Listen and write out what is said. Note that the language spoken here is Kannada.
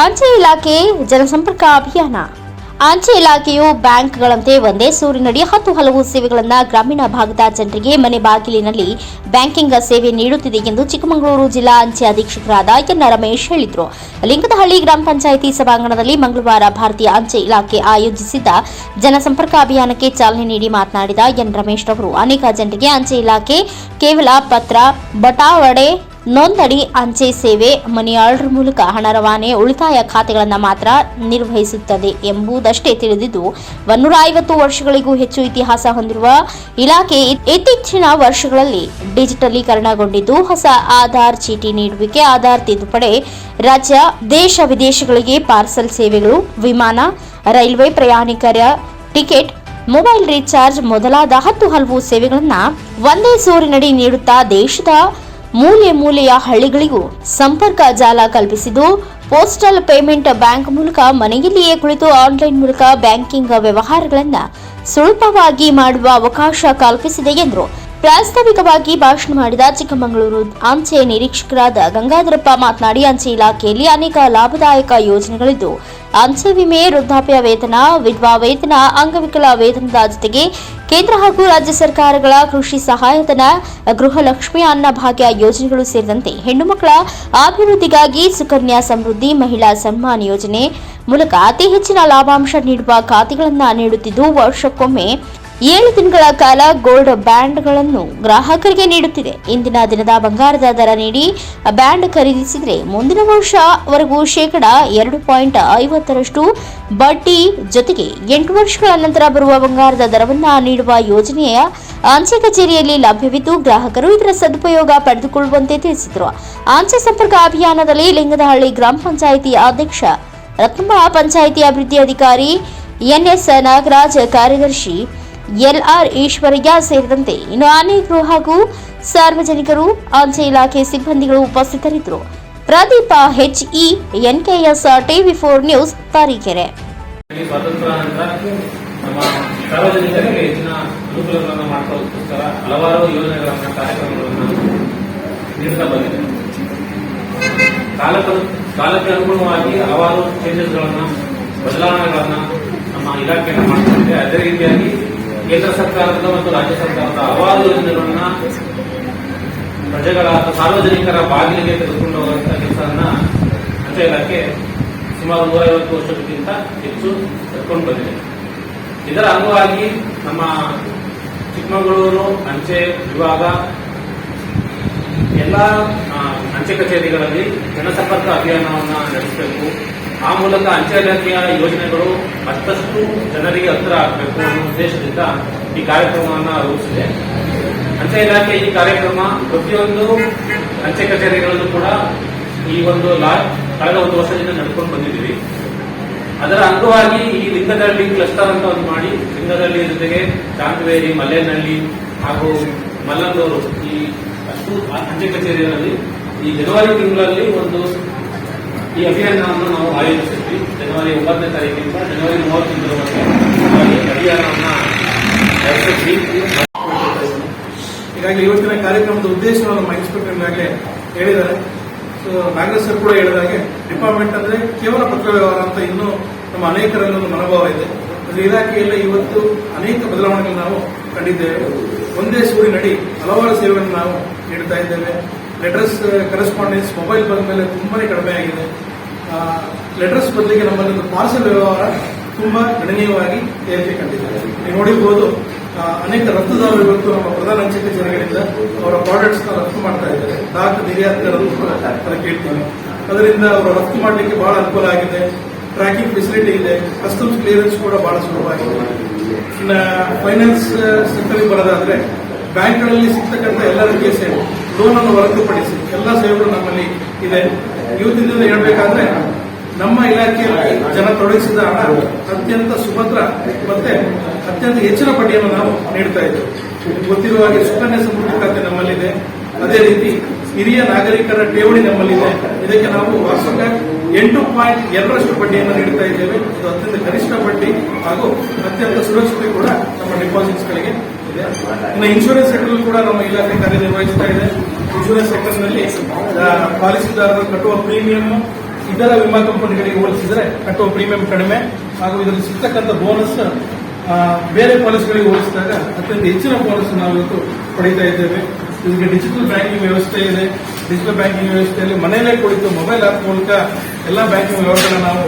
ಅಂಚೆ ಇಲಾಖೆ ಜನಸಂಪರ್ಕ ಅಭಿಯಾನ. ಅಂಚೆ ಇಲಾಖೆಯು ಬ್ಯಾಂಕ್ಗಳಂತೆ ಒಂದೇ ಸೂರಿನಡಿ ಹತ್ತು ಹಲವು ಸೇವೆಗಳನ್ನು ಗ್ರಾಮೀಣ ಭಾಗದ ಜನರಿಗೆ ಮನೆ ಬಾಗಿಲಿನಲ್ಲಿ ಬ್ಯಾಂಕಿಂಗ್ ಸೇವೆ ನೀಡುತ್ತಿದೆ ಎಂದು ಚಿಕ್ಕಮಗಳೂರು ಜಿಲ್ಲಾ ಅಂಚೆ ಅಧೀಕ್ಷಕರಾದ ಎನ್ ರಮೇಶ್ ಹೇಳಿದರು. ಲಿಂಗದಹಳ್ಳಿ ಗ್ರಾಮ ಪಂಚಾಯಿತಿ ಸಭಾಂಗಣದಲ್ಲಿ ಮಂಗಳವಾರ ಭಾರತೀಯ ಅಂಚೆ ಇಲಾಖೆ ಆಯೋಜಿಸಿದ್ದ ಜನಸಂಪರ್ಕ ಅಭಿಯಾನಕ್ಕೆ ಚಾಲನೆ ನೀಡಿ ಮಾತನಾಡಿದ ಎನ್ ರಮೇಶ್ ರವರು ಅನೇಕ ಜನರಿಗೆ ಅಂಚೆ ಇಲಾಖೆ ಕೇವಲ ಪತ್ರ ಬಟಾವಡೆ ನೋಂದಣಿ ಅಂಚೆ ಸೇವೆ ಮನಿ ಆರ್ಡರ್ ಮೂಲಕ ಹಣ ರವಾನೆ ಉಳಿತಾಯ ಖಾತೆಗಳನ್ನು ಮಾತ್ರ ನಿರ್ವಹಿಸುತ್ತದೆ ಎಂಬುದಷ್ಟೇ ತಿಳಿದಿದ್ದು ಒನ್ನೂರ ಐವತ್ತು ವರ್ಷಗಳಿಗೂ ಹೆಚ್ಚು ಇತಿಹಾಸ ಹೊಂದಿರುವ ಇಲಾಖೆ ಇತ್ತೀಚಿನ ವರ್ಷಗಳಲ್ಲಿ ಡಿಜಿಟಲೀಕರಣಗೊಂಡಿದ್ದು, ಹೊಸ ಆಧಾರ್ ಚೀಟಿ ನೀಡುವಿಕೆ, ಆಧಾರ್ ತಿದ್ದುಪಡೆ, ರಾಜ್ಯ, ದೇಶ ವಿದೇಶಗಳಿಗೆ ಪಾರ್ಸಲ್ ಸೇವೆಗಳು, ವಿಮಾನ, ರೈಲ್ವೆ ಪ್ರಯಾಣಿಕರ ಟಿಕೆಟ್, ಮೊಬೈಲ್ ರೀಚಾರ್ಜ್ ಮೊದಲಾದ ಹತ್ತು ಹಲವು ಸೇವೆಗಳನ್ನು ಒಂದೇ ಸೂರಿನಡಿ ನೀಡುತ್ತಾ ದೇಶದ ಮೂಲೆ ಮೂಲೆಯ ಹಳ್ಳಿಗಳಿಗೂ ಸಂಪರ್ಕ ಜಾಲ ಕಲ್ಪಿಸಿದ್ದು, ಪೋಸ್ಟಲ್ ಪೇಮೆಂಟ್ ಬ್ಯಾಂಕ್ ಮೂಲಕ ಮನೆಯಲ್ಲಿಯೇ ಕುಳಿತು ಆನ್ಲೈನ್ ಮೂಲಕ ಬ್ಯಾಂಕಿಂಗ್ ವ್ಯವಹಾರಗಳನ್ನು ಸುಲಭವಾಗಿ ಮಾಡುವ ಅವಕಾಶ ಕಲ್ಪಿಸಿದೆ ಎಂದರು ಪ್ರಾಸ್ತಾವಿಕವಾಗಿ ಭಾಷಣ ಮಾಡಿದ ಚಿಕ್ಕಮಗಳೂರು ಅಂಚೆ ನಿರೀಕ್ಷಕರಾದ ಗಂಗಾಧರಪ್ಪ ಮಾತನಾಡಿ ಅಂಚೆ ಇಲಾಖೆಯಲ್ಲಿ ಅನೇಕ ಲಾಭದಾಯಕ ಯೋಜನೆಗಳಿದ್ದು ಅಂಚೆ ವಿಮೆ, ವೃದ್ಧಾಪ್ಯ ವೇತನ, ವಿಧವಾ ವೇತನ, ಅಂಗವಿಕಲ ವೇತನದ ಜೊತೆಗೆ ಕೇಂದ್ರ ಹಾಗೂ ರಾಜ್ಯ ಸರ್ಕಾರಗಳ ಕೃಷಿ ಸಹಾಯಧನ, ಗೃಹಲಕ್ಷ್ಮಿ ಅನ್ನಭಾಗ್ಯ ಯೋಜನೆಗಳು ಸೇರಿದಂತೆ ಹೆಣ್ಣು ಮಕ್ಕಳ ಅಭಿವೃದ್ಧಿಗಾಗಿ ಸುಕನ್ಯಾ ಸಮೃದ್ಧಿ ಮಹಿಳಾ ಸನ್ಮಾನ್ ಯೋಜನೆ ಮೂಲಕ ಅತಿ ಹೆಚ್ಚಿನ ಲಾಭಾಂಶ ನೀಡುವ ಖಾತೆಗಳನ್ನು ನೀಡುತ್ತಿದ್ದು, ವರ್ಷಕ್ಕೊಮ್ಮೆ ಏಳು ದಿನಗಳ ಕಾಲ ಗೋಲ್ಡ್ ಬ್ಯಾಂಡ್ಗಳನ್ನು ಗ್ರಾಹಕರಿಗೆ ನೀಡುತ್ತಿದೆ. ಇಂದಿನ ದಿನದ ಬಂಗಾರದ ದರ ನೀಡಿ ಬ್ಯಾಂಡ್ ಖರೀದಿಸಿದರೆ ಮುಂದಿನ ವರ್ಷವರೆಗೂ ಶೇಕಡ ಎರಡು ಪಾಯಿಂಟ್ ಐವತ್ತರಷ್ಟು ಬಡ್ಡಿ ಜೊತೆಗೆ ಎಂಟು ವರ್ಷಗಳ ನಂತರ ಬರುವ ಬಂಗಾರದ ದರವನ್ನು ನೀಡುವ ಯೋಜನೆಯ ಅಂಚೆ ಕಚೇರಿಯಲ್ಲಿ ಲಭ್ಯವಿದ್ದು ಗ್ರಾಹಕರು ಇದರ ಸದುಪಯೋಗ ಪಡೆದುಕೊಳ್ಳುವಂತೆ ತಿಳಿಸಿದರು. ಅಂಚೆ ಸಂಪರ್ಕ ಅಭಿಯಾನದಲ್ಲಿ ಲಿಂಗದಹಳ್ಳಿ ಗ್ರಾಮ ಪಂಚಾಯಿತಿ ಅಧ್ಯಕ್ಷ, ರತ್ನಮ್ಮ ಪಂಚಾಯಿತಿ ಅಭಿವೃದ್ಧಿ ಅಧಿಕಾರಿ ಎನ್ಎಸ್ ನಾಗರಾಜ್ ಕಾರ್ಯದರ್ಶಿ ಎಲ್ಆರ್ ಈಶ್ವರಯ್ಯ ಸೇರಿದಂತೆ ಇನ್ನು ಅನೇಕರು ಹಾಗೂ ಸಾರ್ವಜನಿಕರು ಅಂಚೆ ಇಲಾಖೆ ಸಿಬ್ಬಂದಿಗಳು ಉಪಸ್ಥಿತರಿದ್ದರು. Pradeepa H NKS TV four news Tarikere ಕಾಲಕ್ಕೆ ಅನುಗುಣವಾಗಿ ಹಲವಾರು ಚೇಂಜಸ್ಗಳನ್ನು ಬದಲಾವಣೆಗಳನ್ನು ನಮ್ಮ ಇಲಾಖೆಯನ್ನು ಮಾಡ್ಕೊಂಡಿದೆ ಅದೇ ರೀತಿಯಾಗಿ ಕೇಂದ್ರ ಸರ್ಕಾರದ ಮತ್ತು ರಾಜ್ಯ ಸರ್ಕಾರದ ಹಲವಾರು ಯೋಜನೆಗಳನ್ನ ಪ್ರಜೆಗಳ ಸಾರ್ವಜನಿಕರ ಬಾಗಿಲಿಗೆ ತೆಗೆದುಕೊಂಡು ಹೋಗುವಂತಹ ಕೆಲಸವನ್ನ ಅಂಚೆ ಇಲಾಖೆ ಸುಮಾರು ನೂರೈವತ್ತು ವರ್ಷಕ್ಕಿಂತ ಹೆಚ್ಚು ಎತ್ಕೊಂಡು ಬಂದಿದೆ. ಇದರ ಅಂಗವಾಗಿ ನಮ್ಮ ಚಿಕ್ಕಮಗಳೂರು, ಅಂಚೆ ವಿಭಾಗ ಎಲ್ಲ ಅಂಚೆ ಕಚೇರಿಗಳಲ್ಲಿ ಜನಸಂಪರ್ಕ ಅಭಿಯಾನವನ್ನ ನಡೆಸಬೇಕು. ಆ ಮೂಲಕ ಅಂಚೆ ಇಲಾಖೆಯ ಯೋಜನೆಗಳು ಮತ್ತಷ್ಟು ಜನರಿಗೆ ಹತ್ತಿರ ಆಗಬೇಕು ಅನ್ನೋ ಉದ್ದೇಶದಿಂದ ಈ ಕಾರ್ಯಕ್ರಮವನ್ನು ರೂಪಿಸಿದೆ. ಅಂಚೆ ಇಲಾಖೆ ಈ ಕಾರ್ಯಕ್ರಮ ಪ್ರತಿಯೊಂದು ಅಂಚೆ ಕಚೇರಿಗಳಲ್ಲೂ ಕೂಡ ಈ ಒಂದು ಲಾ, ಕಳೆದ ಒಂದು ವರ್ಷದಿಂದ ನಡ್ಕೊಂಡು ಬಂದಿದ್ದೀವಿ. ಅದರ ಅಂಗವಾಗಿ ಈ ಲಿಂಗದಳ್ಳಿ ಕ್ಲಸ್ಟರ್ ಅಂತ ಒಂದು ಮಾಡಿ ಲಿಂಗದಳ್ಳಿ ಜೊತೆಗೆ ಚಾಂತವೇರಿ ಮಲ್ಲೇನಹಳ್ಳಿ ಹಾಗೂ ಮಲ್ಲಂದೂರು ಈ ಅಷ್ಟು ಅಂಚೆ ಕಚೇರಿಗಳಲ್ಲಿ ಈ ಜನವರಿ ತಿಂಗಳಲ್ಲಿ ಒಂದು ಈ ಅಭಿಯಾನವನ್ನು ನಾವು ಆಯೋಜಿಸಿದ್ವಿ. ಜನವರಿ ಒಂಬತ್ತನೇ ತಾರೀಕಿಂದ ಜನವರಿ ಮೂವತ್ತೊಂದರವರೆಗೆ ಅಭಿಯಾನವನ್ನು ನಡೆಸಿದ್ವಿ. ಹೀಗಾಗಿ ಇವತ್ತಿನ ಕಾರ್ಯಕ್ರಮದ ಉದ್ದೇಶವನ್ನು ನಮ್ಮ ಈಗಾಗಲೇ ಹೇಳಿದ್ದಾರೆ. ಸೊ ಕಾಂಗ್ರೆಸ್ ಕೂಡ ಹೇಳಿದಾಗೆ ಡಿಪಾರ್ಟ್ಮೆಂಟ್ ಅಂದ್ರೆ ಕೇವಲ ಪತ್ರ ವ್ಯವಹಾರ ಅಂತ ಇನ್ನೂ ನಮ್ಮ ಅನೇಕರಲ್ಲಿ ಮನೋಭಾವ ಇದೆ. ಇಲಾಖೆಯಲ್ಲಿ ಇವತ್ತು ಅನೇಕ ಬದಲಾವಣೆಗಳನ್ನು ನಾವು ಕಂಡಿದ್ದೇವೆ. ಒಂದೇ ಸೂರಿನಡಿ ಹಲವಾರು ಸೇವೆಗಳನ್ನು ನಾವು ನೀಡ್ತಾ ಇದ್ದೇವೆ. ಲೆಟರ್ಸ್ ಕರೆಸ್ಪಾಂಡೆನ್ಸ್ ಮೊಬೈಲ್ ಬಂದ ಮೇಲೆ ತುಂಬಾನೇ ಕಡಿಮೆ ಆಗಿದೆ. ಲೆಟರ್ಸ್ ಬದಲಿಗೆ ನಮ್ಮಲ್ಲಿ ಒಂದು ಪಾರ್ಸಲ್ ವ್ಯವಹಾರ ತುಂಬಾ ಗಣನೀಯವಾಗಿ ಏರಿಕೆ ಕಂಡಿದ್ದಾರೆ ನೀವು ನೋಡಿರ್ಬೋದು ಅನೇಕ ರಫ್ತುದಾರರು ಇವತ್ತು ನಮ್ಮ ಪ್ರಧಾನ ಅಂಚೆ ಕಚೇರಿಗಳಿಂದ ಅವರ ಪ್ರಾಡಕ್ಟ್ಸ್ನ ರಫ್ತು ಮಾಡ್ತಾ ಇದ್ದಾರೆ. ಕೂಡ ಅದಕ್ಕೆ ಕೇಳ್ತೀವಿ ಅದರಿಂದ ಅವರು ರಫ್ತು ಮಾಡಲಿಕ್ಕೆ ಬಹಳ ಅನುಕೂಲ ಆಗಿದೆ. ಟ್ರ್ಯಾಕಿಂಗ್ ಫೆಸಿಲಿಟಿ ಇದೆ. ಕಸ್ಟಮ್ಸ್ ಕ್ಲಿಯರೆನ್ಸ್ ಕೂಡ ಬಹಳ ಸುಲಭವಾಗಿದೆ. ಇನ್ನು ಫೈನಾನ್ಸ್ ಸೆಕ್ಟರ್ ಬರೋದಾದ್ರೆ ಬ್ಯಾಂಕ್ಗಳಲ್ಲಿ ಸಿಗ್ತಕ್ಕಂಥ ಎಲ್ಲ ರೀತಿಯ ಸೇವೆ. ಲೋನ್ ಅನ್ನು ಹೊರತುಪಡಿಸಿ ಎಲ್ಲ ಸೇವೆಗಳು ನಮ್ಮಲ್ಲಿ ಇದೆ. ಇವತ್ತಿನ ದಿನ ಹೇಳ್ಬೇಕಾದ್ರೆ, ನಮ್ಮ ಇಲಾಖೆಯಲ್ಲಿ ಜನ ತೊಡಗಿಸಿದ ಹಣ ಅತ್ಯಂತ ಸುಭದ್ರ ಮತ್ತೆ ಅತ್ಯಂತ ಹೆಚ್ಚಿನ ಬಡ್ಡಿಯನ್ನು ನಾವು ನೀಡ್ತಾ ಇದ್ದೇವೆ ಗೊತ್ತಿರುವ ಹಾಗೆ ಸುಕನ್ಯಾ ಸಮೃದ್ಧಿ ಖಾತೆ ನಮ್ಮಲ್ಲಿದೆ. ಅದೇ ರೀತಿ ಹಿರಿಯ ನಾಗರಿಕರ ಠೇವಣಿ ನಮ್ಮಲ್ಲಿದೆ. ಇದಕ್ಕೆ ನಾವು ವಾರ್ಷಿಕ ಎಂಟು ಪಾಯಿಂಟ್ ಎರಡರಷ್ಟು ಬಡ್ಡಿಯನ್ನು ನೀಡ್ತಾ ಇದ್ದೇವೆ. ಇದು ಅತ್ಯಂತ ಗರಿಷ್ಠ ಬಡ್ಡಿ ಹಾಗೂ ಅತ್ಯಂತ ಸುರಕ್ಷತೆ ಕೂಡ ನಮ್ಮ ಡಿಪಾಸಿಟ್ಸ್ ಗಳಿಗೆ ಇದೆ ಇನ್ಶೂರೆನ್ಸ್ ಸೆಕ್ಟರ್ ಕೂಡ ನಮ್ಮ ಇಲಾಖೆ ಕಾರ್ಯನಿರ್ವಹಿಸ್ತಾ ಇದೆ. ಇನ್ಶೂರೆನ್ಸ್ ಸೆಕ್ಟರ್ನಲ್ಲಿ ಪಾಲಿಸಿದಾರರು ಕಟ್ಟುವ ಪ್ರೀಮಿಯಂ ಇತರ ವಿಮಾ ಕಂಪನಿಗಳಿಗೆ ಹೋಲಿಸಿದರೆ ಕಟ್ಟುವ ಪ್ರೀಮಿಯಂ ಕಡಿಮೆ. ಹಾಗೂ ಇದರಲ್ಲಿ ಸಿಗ್ತಕ್ಕಂಥ ಬೋನಸ್ ಬೇರೆ ಪಾಲಿಸಿಗಳಿಗೆ ಹೋಲಿಸಿದಾಗ ಅತ್ಯಂತ ಹೆಚ್ಚಿನ ಬೋನಸ್ ನಾವು ಇವತ್ತು ಪಡೀತಾ ಇದ್ದೇವೆ. ಇದಕ್ಕೆ ಡಿಜಿಟಲ್ ಬ್ಯಾಂಕಿಂಗ್ ವ್ಯವಸ್ಥೆ ಇದೆ. ಡಿಜಿಟಲ್ ಬ್ಯಾಂಕಿಂಗ್ ವ್ಯವಸ್ಥೆಯಲ್ಲಿ ಮನೆಯಲ್ಲೇ ಕುಳಿತು ಮೊಬೈಲ್ ಆಪ್ ಮೂಲಕ ಎಲ್ಲ ಬ್ಯಾಂಕಿಂಗ್ ವ್ಯವಹಾರಗಳನ್ನ ನಾವು